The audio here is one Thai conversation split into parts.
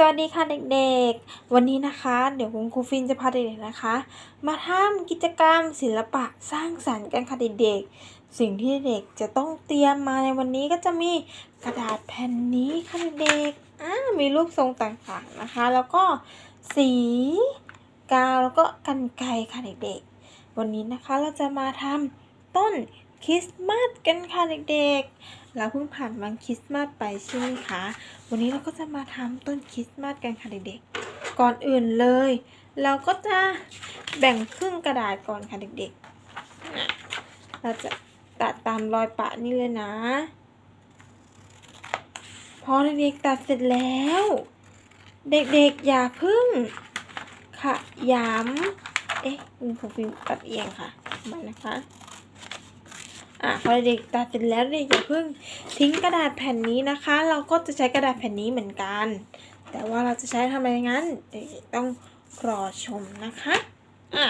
สวัสดีค่ะเด็กๆ วันนี้นะคะ เดี๋ยวคุณครูฟินจะพาเด็กๆนะคะ มาทำกิจกรรมศิลปะสร้างสรรค์กันค่ะเด็กๆ สิ่งที่เด็กจะต้องเตรียมมาในวันนี้ก็จะมีกระดาษแผ่นนี้ค่ะเด็กๆอ่ามีรูปทรงต่างๆนะคะ แล้วก็สีกาวแล้วก็กันไกค่ะเด็กๆ วันนี้นะคะเราจะมาทำต้น คริสต์มาสกันค่ะเด็กๆ เราเพิ่งผ่านวันคริสต์มาสไปใช่ไหมคะ วันนี้เราก็จะมาทำต้นคริสต์มาสกันค่ะเด็กๆ ก่อนอื่นเลย เราก็จะแบ่งครึ่งกระดาษก่อนค่ะเด็กๆ เราจะตัดตามรอยปะนี่เลยนะ พอเด็กๆตัดเสร็จแล้ว เด็กๆอย่าพึ่งขยำเอ๊ะคุณครูฟิล์มตัดเอียงค่ะมานะคะ อะพอเด็กตัดเสร็จแล้วเด็กอย่าเพิ่งทิ้งกระดาษแผ่นนี้นะคะ เราก็จะใช้กระดาษแผ่นนี้เหมือนกัน แต่ว่าเราจะใช้ทำไรงั้นเด็กต้องรอชมนะคะอะ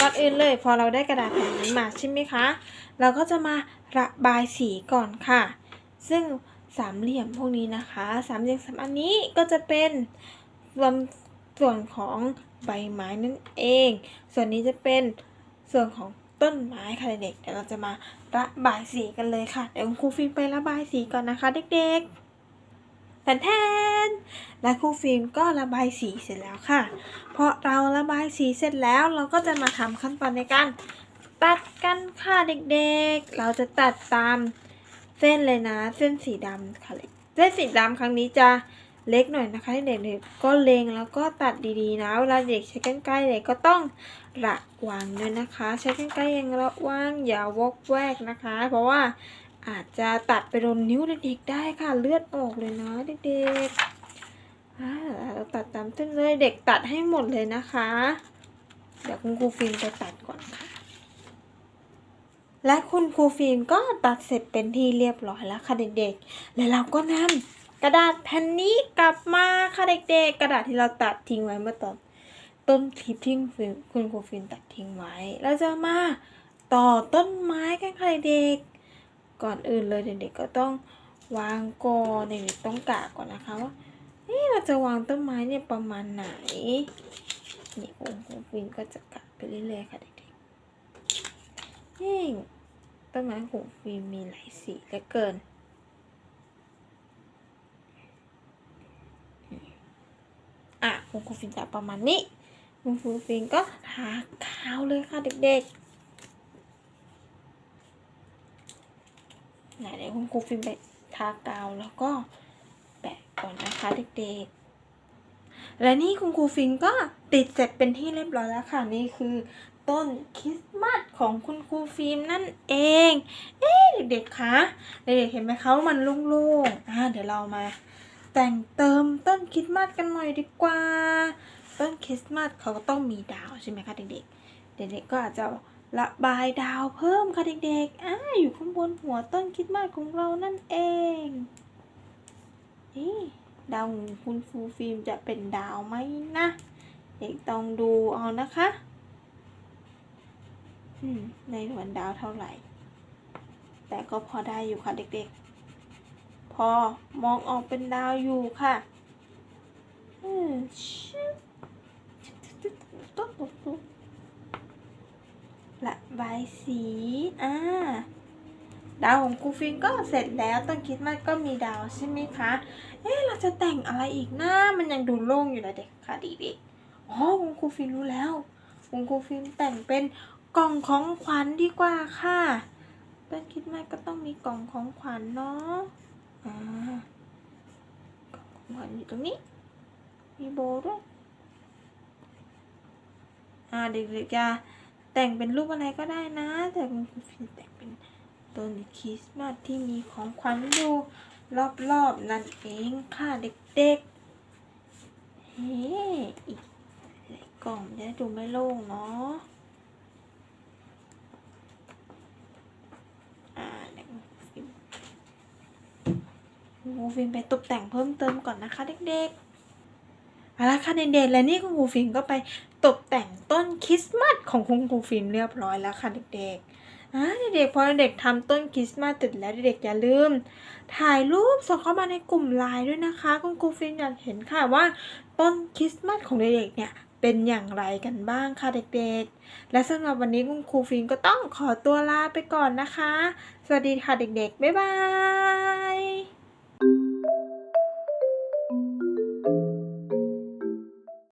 ก่อนอื่นเลยพอเราได้กระดาษแผ่นนี้มาใช่ไหมคะ เราก็จะมาระบายสีก่อนค่ะ ซึ่งสามเหลี่ยมพวกนี้นะคะสามเหลี่ยมสามอันนี้ก็จะเป็นรวมส่วนของใบไม้นั่นเอง ส่วนนี้จะเป็นส่วนของ ต้นไม้ค่ะเด็กๆเดี๋ยวเราจะมาระบายสีกันเลยค่ะ เดี๋ยวครูฟิล์มไประบายสีก่อนนะคะเด็กๆแทนแทนและครูฟิล์มก็ระบายสีเสร็จแล้วค่ะ เพราะเราระบายสีเสร็จแล้วเราก็จะมาทำขั้นตอนในการตัดกันค่ะเด็กๆ เราจะตัดตามเส้นเลยนะ เส้นสีดำค่ะเส้นสีดำครั้งนี้จะ เล็กหน่อยนะคะเด็กๆก็เลงแล้วก็ตัดดีๆนะเวลาเด็กใช้กรรไกรเด็กก็ต้องระวังด้วยนะคะ ใช้กรรไกรอยังระวังอย่าวกแวกนะคะ เพราะว่าอาจจะตัดไปโดนนิ้วเด็กๆได้ค่ะเลือดออกเลยนะเด็กๆเราตัดตามเส้นเลยเด็กตัดให้หมดเลยนะคะ เดี๋ยวคุณครูฟิล์มจะตัดก่อนค่ะและคุณครูฟิล์มก็ตัดเสร็จเป็นที่เรียบร้อยแล้วค่ะเด็กๆ และเราก็นำ กระดาษแผ่นนี้กลับมาค่ะเด็กๆ กระดาษที่เราตัดทิ้งไว้เมื่อตอนต้นคลิปที่คุณครูฟิลตัดทิ้งไว้ เราจะมาต่อต้นไม้กันค่ะเด็กๆ ก่อนอื่นเลยเด็กๆก็ต้องวางก่อนเด็กๆต้องกะก่อนนะคะว่าเอ๊ะเราจะวางต้นไม้เนี่ยประมาณไหนนี่คุณครูฟิลก็จะกะไปเรื่อยๆค่ะเด็กๆนี่ต้นไม้ของฟิลมมีหลายสีเหลือเกิน อะ คุณครูฟินจะประมาณนี้ คุณครูฟินก็ทาขาวเลยค่ะเด็กๆไหนเดี๋ยวคุณครูฟินไปทากาวแล้วก็แปะก่อนนะคะเด็กๆและนี่คุณครูฟินก็ติดเสร็จเป็นที่เรียบร้อยแล้วค่ะ นี่คือต้นคริสต์มาสของคุณครูฟิล์มนั่นเอง เอ๊ะเด็กๆคะเด็กๆเห็นไหมคะว่ามันโล่งๆอ่าเดี๋ยวเรามา แต่งเติมต้นคริสต์มาสกันหน่อยดีกว่า ต้นคริสต์มาสเขาก็ต้องมีดาวใช่ไหมคะเด็กๆ เด็กๆก็อาจจะระบายดาวเพิ่มค่ะเด็กๆอ่าอยู่ข้างบนหัวต้นคริสต์มาสของเรานั่นเองนี่ดาวของคุณครูฟิล์มจะเป็นดาวไหมนะ เด็กต้องดูเอานะคะอืมในดวงดาวเท่าไหร่ แต่ก็พอได้อยู่ค่ะเด็กๆ พอมองออกเป็นดาวอยู่ค่ะอืมชิบตุ๊บตุ๊บตุ๊บระบายสีอ่าดาวของครูฟินก็เสร็จแล้วต้นคิดมันก็มีดาวใช่ไหมคะ เอ๊ะเราจะแต่งอะไรอีกนะมันยังดูโล่งอยู่นะเด็กค่ะดีดีอ๋อคุณครูฟินรู้แล้วคุณครูฟินแต่งเป็นกล่องของขวัญดีกว่าค่ะต้นคิดมันก็ต้องมีกล่องของขวัญเนาะ อ่ากล่องของขวัญอยู่ตรงนี้ มีโบด้วยอ่าเด็กๆจะแต่งเป็นรูปอะไรก็ได้นะ แต่คุณครูฟินแต่งเป็นต้นคริสต์มาสที่มีของขวัญอยู่รอบๆนั่นเองค่ะเด็กๆเฮ้อีกกล่องจะดูไม่โล่งเนาะ อ่าเดี๋ยวคุณครูฟิน ครูฟินไปตกแต่งเพิ่มเติมก่อนนะคะเด็กๆเอาละค่ะเด็กๆและนี่คุณครูฟินก็ไปตกแต่งต้นคริสต์มาสของคุณครูฟินเรียบร้อยแล้วค่ะเด็กๆอ่าเด็กๆพอเด็กๆทำต้นคริสต์มาสเสร็จแล้วเด็กๆอย่าลืม ถ่ายรูปส่งเข้ามาในกลุ่มไลน์ด้วยนะคะ คุณครูฟินอยากเห็นค่ะว่า ต้นคริสต์มาสของเด็กๆเนี่ยเป็นอย่างไรกันบ้างค่ะเด็กๆ และสำหรับวันนี้คุณครูฟินก็ต้องขอตัวลาไปก่อนนะคะ สวัสดีค่ะเด็กๆ บ๊ายบาย